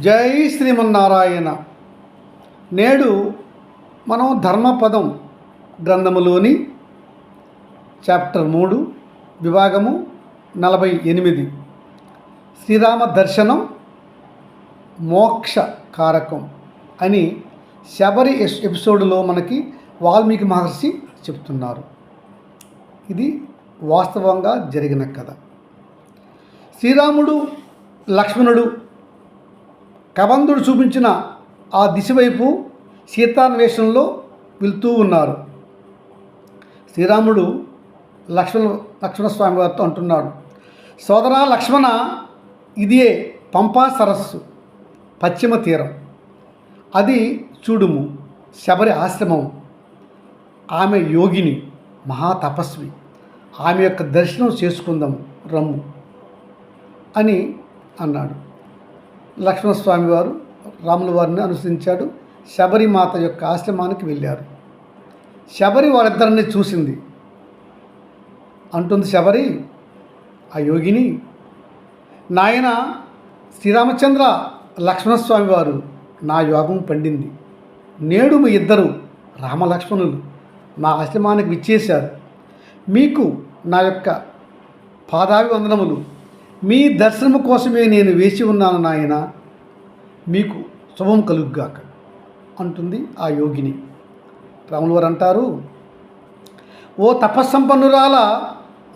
జై శ్రీమన్నారాయణ. నేడు మనం ధర్మపదం గ్రంథములోని చాప్టర్ మూడు విభాగము నలభై ఎనిమిది. శ్రీరామ దర్శనం మోక్ష కారకం అని శబరి ఎస్- ఎపిసోడ్లో మనకి వాల్మీకి మహర్షి చెప్తున్నారు. ఇది వాస్తవంగా జరిగిన కథ. శ్రీరాముడు లక్ష్మణుడు కబంధుడు చూపించిన ఆ దిశవైపు సీతాన్వేషణలో వెళ్తూ ఉన్నారు. శ్రీరాముడు లక్ష్మణ లక్ష్మణస్వామి వారితో అంటున్నాడు సోదరా లక్ష్మణ ఇదే పంపా సరస్సు పశ్చిమ తీరం. అది చూడుము శబరి ఆశ్రమం. ఆమె యోగిని మహాతపస్వి ఆమె యొక్క దర్శనం చేసుకుందాము రమ్ము అని అన్నాడు. లక్ష్మణస్వామి వారు రాముల వారిని అనుసరించాడు. శబరిమాత యొక్క ఆశ్రమానికి వెళ్ళారు. శబరి వారిద్దరిని చూసింది. అంటుంది శబరి ఆ యోగిని నాయన శ్రీరామచంద్ర లక్ష్మణస్వామి వారు నా యోగం పండింది. నేడు మీ ఇద్దరు రామలక్ష్మణులు. నా ఆశ్రమానికి విచ్చేశారు. మీకు నా యొక్క పాదాభివందనములు మీ దర్శనం కోసమే నేను వేచి ఉన్నాను నాయన. మీకు శుభం కలుగుగాక అంటుంది ఆ యోగిని. రాముల వారు అంటారు ఓ తపస్సంపన్నురాల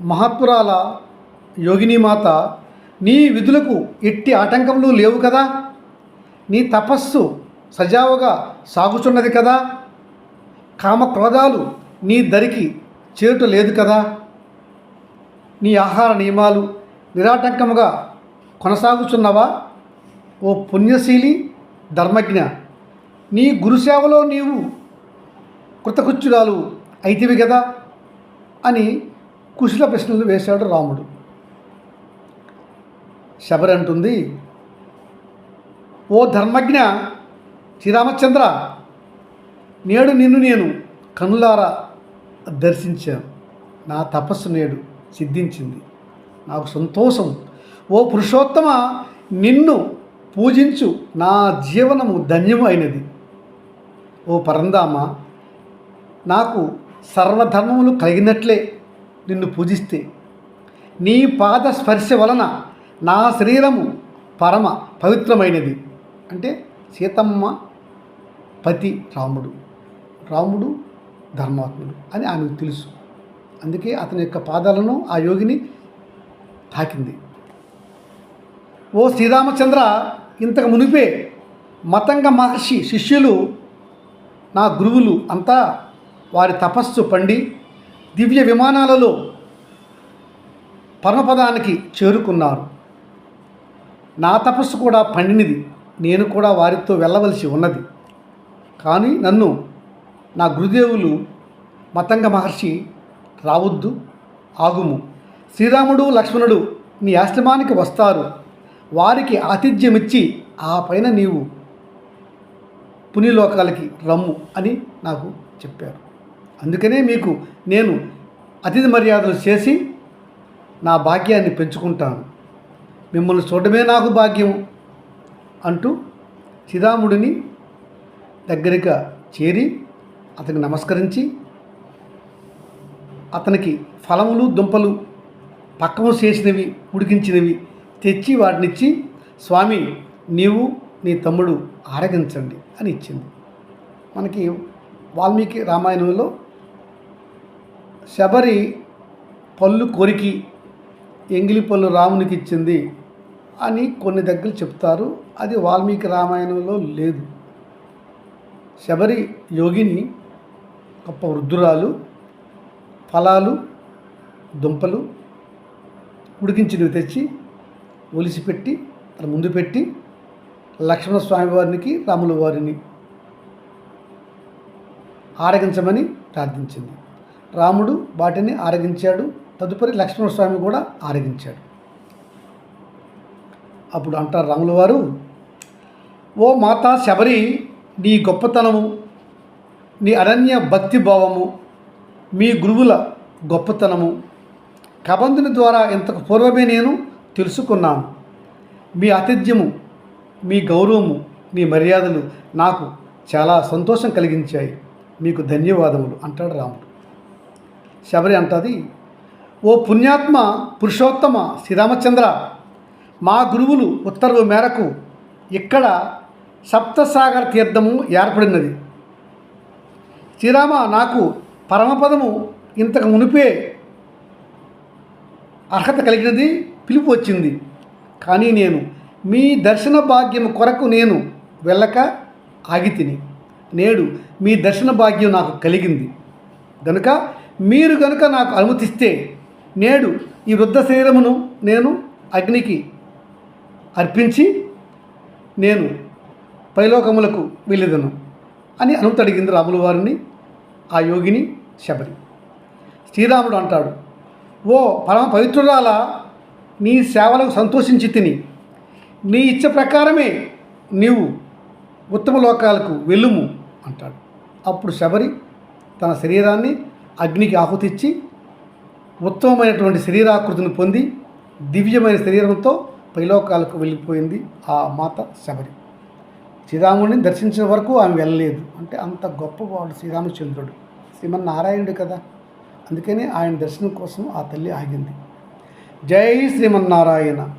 మహాత్మురాల యోగిని మాత నీ విధులకు ఎట్టి ఆటంకములు లేవు కదా? నీ తపస్సు సజావుగా సాగుచున్నది కదా? కామక్రోధాలు నీ దరికి చేరుట లేదు కదా? నీ ఆహార నియమాలు నిరాటంకముగా కొనసాగుచున్నవా? ఓ పుణ్యశీలి ధర్మజ్ఞ నీ గురుసేవలో నీవు కృతకృత్యురాలు అయితివి కదా అని కుశల ప్రశ్నలు వేశాడు రాముడు. శబరి అంటుంది ఓ ధర్మజ్ఞ శ్రీరామచంద్ర నేడు నిన్ను నేను కనులారా దర్శించాను. నా తపస్సు నేడు సిద్ధించింది. నాకు సంతోషం. ఓ పురుషోత్తమ నిన్ను పూజించు. నా జీవనము ధన్యము అయినది ఓ పరందామ నాకు సర్వధర్మములు కలిగినట్లే నిన్ను పూజిస్తే. నీ పాద స్పర్శ వలన నా శరీరము పరమ పవిత్రమైనది. అంటే సీతమ్మ పతి రాముడు. రాముడు ధర్మాత్ముడు అని ఆమెకు తెలుసు. అందుకే అతని యొక్క పాదాలను ఆ యోగిని తాకింది. ఓ శ్రీరామచంద్ర ఇంతకు మునిపే మతంగ మహర్షి శిష్యులు నా గురువులు అంతా వారి తపస్సు పండి దివ్య విమానాలలో పరమపదానికి చేరుకున్నారు. నా తపస్సు కూడా పండినది. నేను కూడా వారితో వెళ్ళవలసి ఉన్నది. కానీ నన్ను నా గురుదేవులు మతంగ మహర్షి రావద్దు ఆగుము. శ్రీరాముడు లక్ష్మణుడు నీ ఆశ్రమానికి వస్తారు. వారికి ఆతిథ్యమిచ్చి ఆ పైన నీవు పుణ్యలోకాలకి రమ్ము అని నాకు చెప్పారు. అందుకనే మీకు నేను అతిథి మర్యాదలు చేసి నా భాగ్యాన్ని పెంచుకుంటాను. మిమ్మల్ని చూడడమే నాకు భాగ్యం అంటూ శ్రీరాముడిని దగ్గరగా చేరి అతనికి నమస్కరించి అతనికి ఫలములు దుంపలు పక్కము చేసినవి ఉడికించినవి తెచ్చి వాటినిచ్చి స్వామి నీవు నీ తమ్ముడు ఆరగించండి అని ఇచ్చింది. మనకి వాల్మీకి రామాయణంలో శబరి పళ్ళు కొరికి ఎంగిలి పళ్ళు రామునికి ఇచ్చింది అని కొన్ని దగ్గర చెప్తారు. అది వాల్మీకి రామాయణంలో లేదు. శబరి యోగిని గొప్ప వృద్ధురాలు ఫలాలు దుంపలు ఉడికించినవి తెచ్చి ఒలిసిపెట్టి తన ముందు పెట్టి లక్ష్మణస్వామి వారికి రాముల వారిని ఆరగించమని ప్రార్థించింది. రాముడు వాటిని ఆరగించాడు తదుపరి లక్ష్మణస్వామి కూడా ఆరగించాడు. అప్పుడు అంటారు రాముల వారు ఓ మాతా శబరి నీ గొప్పతనము నీ అరణ్య భక్తి భావము మీ గురువుల గొప్పతనము కబంధుని ద్వారా ఇంతకు పూర్వమే నేను తెలుసుకున్నాను. మీ ఆతిథ్యము మీ గౌరవము మీ మర్యాదలు నాకు చాలా సంతోషం కలిగించాయి. మీకు ధన్యవాదములు అంటాడు రాముడు. శబరి అంటది ఓ పుణ్యాత్మ పురుషోత్తమ శ్రీరామచంద్ర మా గురువులు ఉత్తర్వు మేరకు ఇక్కడ సప్తసాగర తీర్థము ఏర్పడినది. శ్రీరామ నాకు పరమపదము ఇంతకు మునిపే అర్హత కలిగినది పిలుపు వచ్చింది. కానీ నేను మీ దర్శన భాగ్యం కొరకు నేను వెళ్ళక ఆగి తిని. నేడు మీ దర్శన భాగ్యం నాకు కలిగింది. గనుక మీరు గనుక నాకు అనుమతిస్తే నేడు ఈ వృద్ధ శరీరమును నేను అగ్నికి అర్పించి నేను పైలోకములకు వెళ్ళేదను అని అనుమతి అడిగింది రాముల వారిని ఆ యోగిని శబరి. శ్రీరాముడు అంటాడు ఓ పరమ పవిత్రురాల నీ సేవలకు సంతోషించి తిని. నీ ఇచ్చ ప్రకారమే నీవు ఉత్తమ లోకాలకు వెళ్ళుము అంటాడు. అప్పుడు శబరి తన శరీరాన్ని అగ్నికి ఆహుతిచ్చి ఉత్తమమైనటువంటి శరీరాకృతిని పొంది దివ్యమైన శరీరంతో పైలోకాలకు వెళ్ళిపోయింది ఆ మాత శబరి. శ్రీరాముడిని దర్శించిన వరకు ఆమె వెళ్ళలేదు. అంటే అంత గొప్పవాడు శ్రీరామచంద్రుడు. శ్రీమన్నారాయణుడు కదా. అందుకని ఆయన దర్శనం కోసం ఆ తల్లి ఆగింది. జై శ్రీమన్నారాయణ.